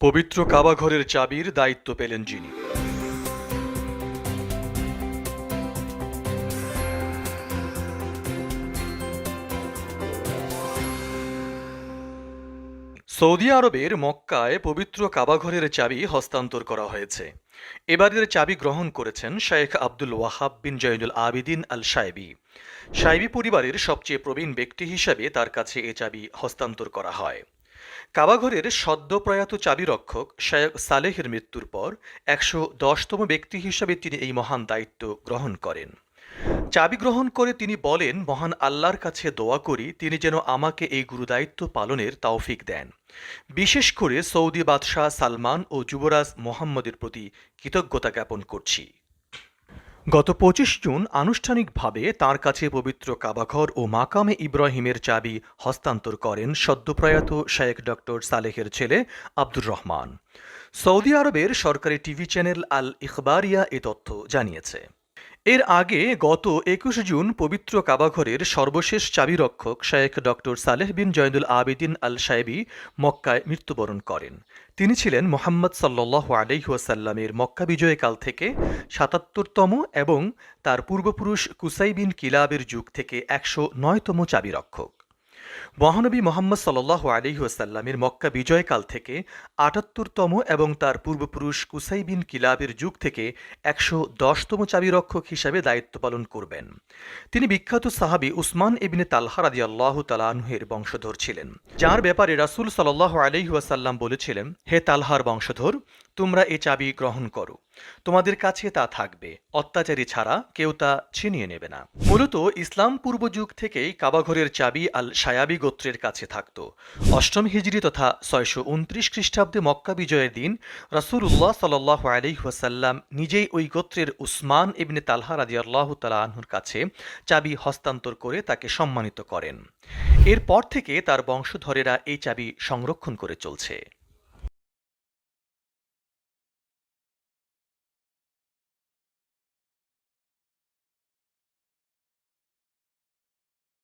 পবিত্র কাবাঘরের চাবির দায়িত্ব পেলেন যিনি। সৌদি আরবের মক্কায় পবিত্র কাবাঘরের চাবি হস্তান্তর করা হয়েছে। এবারের চাবি গ্রহণ করেছেন শেখ আব্দুল ওয়াহাব বিন জয়নুল আবিদিন আল সাহেবি সাহেবি পরিবারের সবচেয়ে প্রবীণ ব্যক্তি হিসাবে তার কাছে এ চাবি হস্তান্তর করা হয়। কাবাঘরের সদ্য প্রয়াত চাবিরক্ষক শেখ সালেহের মৃত্যুর পর একশো দশতম ব্যক্তি হিসাবে তিনি এই মহান দায়িত্ব গ্রহণ করেন। চাবি গ্রহণ করে তিনি বলেন, মহান আল্লাহর কাছে দোয়া করি, তিনি যেন আমাকে এই গুরুদায়িত্ব পালনের তৌফিক দেন। বিশেষ করে সৌদি বাদশাহ সালমান ও যুবরাজ মোহাম্মদের প্রতি কৃতজ্ঞতা জ্ঞাপন করছি। গত পঁচিশ জুন আনুষ্ঠানিকভাবে তার কাছে পবিত্র কাবাঘর ও মাকামে ইব্রাহিমের চাবি হস্তান্তর করেন সদ্যপ্রয়াত শেখ ডক্টর সালেহের ছেলে আব্দুর রহমান। সৌদি আরবের সরকারি টিভি চ্যানেল আল ইখবারিয়া এ তথ্য জানিয়েছে। এর আগে গত একুশ জুন পবিত্র কাবাঘরের সর্বশেষ চাবিরক্ষক Sheikh doctor Saleh bin Zainul Abedin al Shaibi মক্কায় মৃত্যুবরণ করেন। তিনি ছিলেন মোহাম্মদ সাল্লাহ আলহিহাসাল্লামের মক্কা বিজয়কাল থেকে সাতাত্তরতম এবং তার পূর্বপুরুষ কুসাই বিন কিলাবের যুগ থেকে একশো নয়তম চাবিরক্ষক। মহানবী মোহাম্মদ সাল্লাহ আলিহাসাল্লামের মক্কা বিজয়কাল থেকে আটাত্তরতম এবং তার পূর্বপুরুষ কুসাই বিন কিলাবের যুগ থেকে একশো দশতম চাবিরক্ষক হিসাবে দায়িত্ব পালন করবেন। তিনি বিখ্যাত সাহাবি উসমান ইবনে তালহা রাদি আল্লাহ তালাহের বংশধর ছিলেন। যার ব্যাপারে রাসুল সাল্লাহ আলিহাসাল্লাম বলেছিলেন, হে তালহার বংশধর তোমরা এ চাবি গ্রহণ করো। তোমাদের কাছে তা থাকবে। অত্যাচারী ছাড়া কেউ তা ছিনিয়ে নেবে না। মূলত ইসলাম পূর্ব যুগ থেকেই কাবাঘরের চাবি আল সায়াবি গোত্রের কাছে থাকত। অষ্টম হিজড়ি তথা ছয়শো উনত্রিশ খ্রিস্টাব্দে মক্কা বিজয়ের দিন রাসুল্লাহ সাল্লাহ আলহিহাসাল্লাম নিজেই ওই গোত্রের উসমান ইবনে তালহা রাজি আল্লাহ তালাহুর কাছে চাবি হস্তান্তর করে তাকে সম্মানিত করেন। এরপর থেকে তার বংশধরেরা এই চাবি সংরক্ষণ করে চলছে।